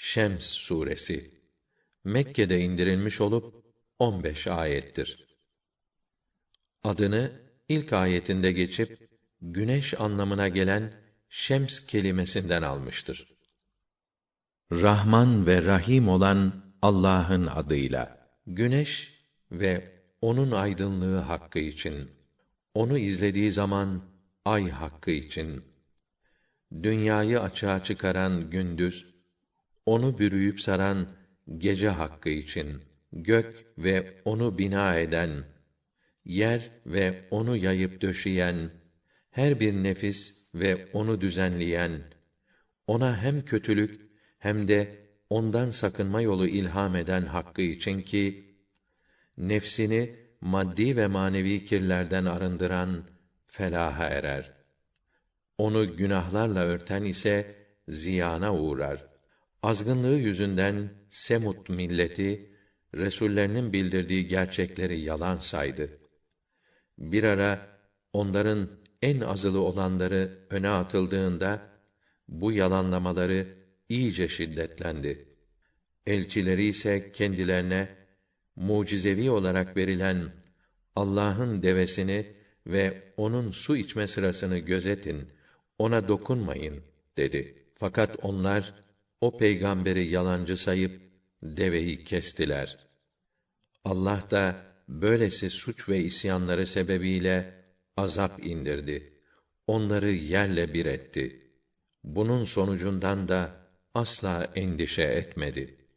Şems suresi Mekke'de indirilmiş olup 15 ayettir. Adını ilk ayetinde geçip güneş anlamına gelen şems kelimesinden almıştır. Rahman ve Rahim olan Allah'ın adıyla. Güneş ve onun aydınlığı hakkı için, onu izlediği zaman ay hakkı için, dünyayı açığa çıkaran gündüz, onu bürüyüp saran gece hakkı için, gök ve onu bina eden, yer ve onu yayıp döşeyen, her bir nefis ve onu düzenleyen, ona hem kötülük hem de ondan sakınma yolu ilham eden hakkı için ki nefsini maddi ve manevi kirlerden arındıran felaha erer. Onu günahlarla örten ise ziyana uğrar. Azgınlığı yüzünden Semut milleti Resullerinin bildirdiği gerçekleri yalan saydı. Bir ara onların en azılı olanları öne atıldığında bu yalanlamaları iyice şiddetlendi. Elçileri ise kendilerine mucizevi olarak verilen Allah'ın devesini ve onun su içme sırasını gözetin, ona dokunmayın dedi. Fakat onlar o peygamberi yalancı sayıp deveyi kestiler. Allah da böylesi suç ve isyanları sebebiyle azap indirdi. Onları yerle bir etti. Bunun sonucundan da asla endişe etmedi.